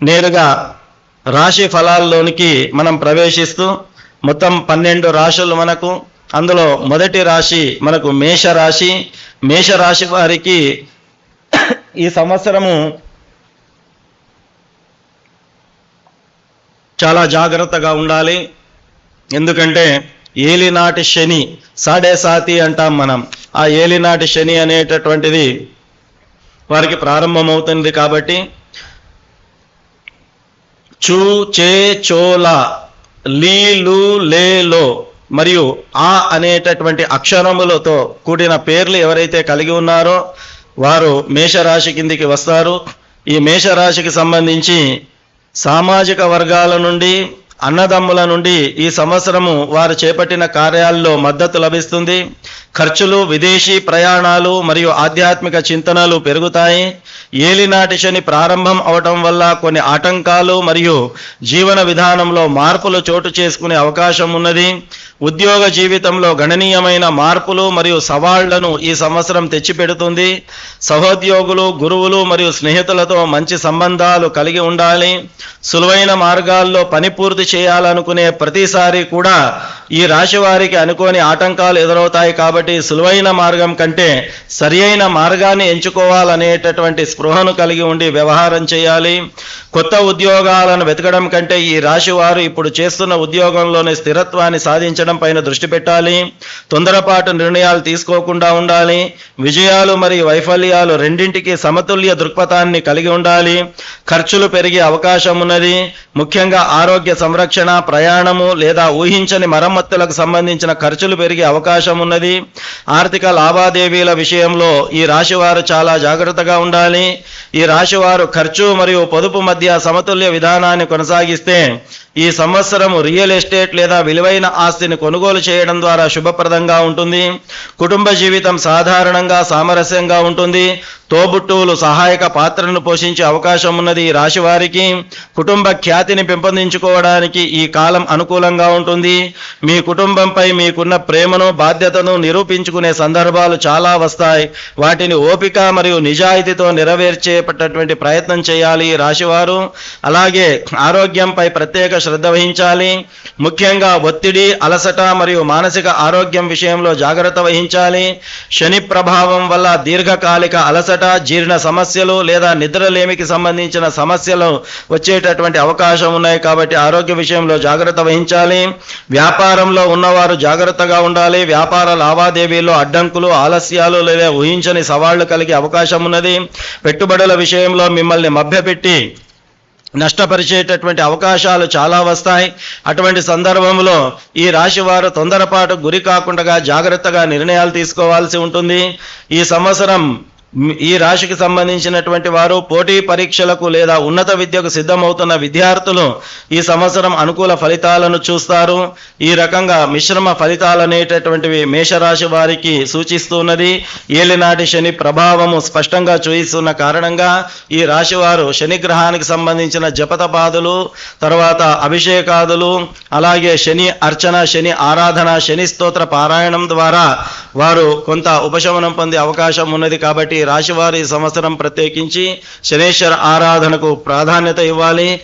నేరుగా రాశి ఫలాల్లోనికి మనం ప్రవేశిస్తూ మొత్తం పన్నెండు రాశులు మనకు అందులో మొదటి రాశి మనకు మేష రాశి మేష రాశి వారికి ఈ సంవత్సరము చాలా జాగ్రత్తగా ఉండాలి. ఎందుకంటే ఏలినాటి శని సాడే సాతి అంటాం మనం. ఆ ఏలినాటి శని అనేటటువంటిది వారికి ప్రారంభమవుతుంది కాబట్టి చూ చే చోల లీలు లేలో మరియు ఆ అనేటటువంటి అక్షరములతో కూడిన పేర్లు ఎవరైతే కలిగి ఉన్నారో వారు మేషరాశి కిందికి వస్తారు. ఈ మేషరాశికి సంబంధించి సామాజిక వర్గాల నుండి అన్నదమ్ముల నుండి ఈ సంవత్సరము వారు చేపట్టిన కార్యాల్లో మద్దతు లభిస్తుంది. ఖర్చులు విదేశీ ప్రయాణాలు మరియు ఆధ్యాత్మిక చింతనలు పెరుగుతాయి. ఏలినాటి శని ప్రారంభం అవటం వల్ల కొన్ని ఆటంకాలు మరియు జీవన విధానంలో మార్పులు చోటు చేసుకునే అవకాశం ఉన్నది. ఉద్యోగ జీవితంలో గణనీయమైన మార్పులు మరియు సవాళ్ళను ఈ సంవత్సరం తెచ్చిపెడుతుంది. సహోద్యోగులు గురువులు మరియు స్నేహితులతో మంచి సంబంధాలు కలిగి ఉండాలి. సులువైన మార్గాల్లో పని పూర్తి చేయాలనుకునే ప్రతిసారి కూడా ఈ రాశి వారికి అనుకోని ఆటంకాలు ఎదురవుతాయి కాబట్టి సులువైన మార్గం కంటే సరి అయిన మార్గాన్ని ఎంచుకోవాలనేటటువంటి స్పృహను కలిగి ఉండి వ్యవహారం చేయాలి. కొత్త ఉద్యోగాలను వెతకడం కంటే ఈ రాశి వారు ఇప్పుడు చేస్తున్న ఉద్యోగంలోని స్థిరత్వాన్ని సాధించడం పైన దృష్టి పెట్టాలి. తొందరపాటు నిర్ణయాలు తీసుకోకుండా ఉండాలి. విజయాలు మరియు వైఫల్యాలు రెండింటికి సమతుల్య దృక్పథాన్ని కలిగి ఉండాలి. ఖర్చులు పెరిగే అవకాశం ఉన్నది. ముఖ్యంగా ఆరోగ్య సంరక్షణ సంరక్షణ ప్రయాణము లేదా ఊహించని మరమ్మతులకు సంబంధించిన ఖర్చులు పెరిగే అవకాశం ఉన్నది. ఆర్థిక లావాదేవీల విషయంలో ఈ రాశివారు చాలా జాగ్రత్తగా ఉండాలి. ఈ రాశివారు ఖర్చు మరియు పొదుపు మధ్య సమతుల్య విధానాన్ని కొనసాగిస్తే ఈ సంవత్సరం రియల్ ఎస్టేట్ లేదా విలువైన ఆస్తిని కొనుగోలు చేయడం ద్వారా శుభప్రదంగా ఉంటుంది. కుటుంబ జీవితం సాధారణంగా సామరస్యంగా ఉంటుంది. తోబుట్టువులు సహాయక పాత్రను పోషించే అవకాశం ఉన్నది ఈ రాశి వారికి కుటుంబ ఖ్యాతిని పెంపొందించుకోవడానికి ఈ కాలం అనుకూలంగా ఉంటుంది. మీ కుటుంబంపై మీకున్న ప్రేమను బాధ్యతను నిరూపించుకునే సందర్భాలు చాలా వస్తాయి. వాటిని ఓపిక మరియు నిజాయితీతో నెరవేర్చేటటువంటి ప్రయత్నం చేయాలి రాశివారు. అలాగే ఆరోగ్యంపై ప్రత్యేక శ్రద్ధ వహించాలి. ముఖ్యంగా ఒత్తిడి అలసట మరియు మానసిక ఆరోగ్యం విషయంలో జాగ్రత్త వహించాలి. శని ప్రభావం వల్ల దీర్ఘకాలిక అలసట జీర్ణ సమస్యలు లేదా నిద్రలేమికి సంబంధించిన సమస్యలు వచ్చేటటువంటి అవకాశం ఉన్నాయి కాబట్టి ఆరోగ్య విషయంలో జాగ్రత్త వహించాలి. వ్యాపారంలో ఉన్నవారు జాగ్రత్తగా ఉండాలి. వ్యాపార లావాదేవీల్లో అడ్డంకులు ఆలస్యాలు లేదా ఊహించని సవాళ్ళు కలిగే అవకాశం ఉన్నది. పెట్టుబడుల విషయంలో మిమ్మల్ని మభ్యపెట్టి నష్టపరిచేటటువంటి అవకాశాలు చాలా వస్తాయి. అటువంటి సందర్భంలో ఈ రాశి వారు తొందరపాటు గురి కాకుండా జాగ్రత్తగా నిర్ణయాలు తీసుకోవాల్సి ఉంటుంది. ఈ సంవత్సరం ఈ రాశికి సంబంధించినటువంటి వారు పోటీ పరీక్షలకు లేదా ఉన్నత విద్యకు సిద్ధమవుతున్న విద్యార్థులు ఈ సంవత్సరం అనుకూల ఫలితాలను చూస్తారు. ఈ రకంగా మిశ్రమ ఫలితాలు అనేటటువంటివి మేషరాశి వారికి సూచిస్తున్నది. ఏలినాటి శని ప్రభావము స్పష్టంగా చూయిస్తున్న కారణంగా ఈ రాశి వారు శని గ్రహానికి సంబంధించిన జపతపాదులు తర్వాత అభిషేకాదులు అలాగే శని అర్చన శని ఆరాధన శని స్తోత్ర పారాయణం ద్వారా వారు కొంత ఉపశమనం పొందే అవకాశం ఉన్నది కాబట్టి రాశివారి సంవత్సరం ప్రత్యేకించి శనేశ్వర ఆరాధనకు ప్రాధాన్యత ఇవ్వాలి.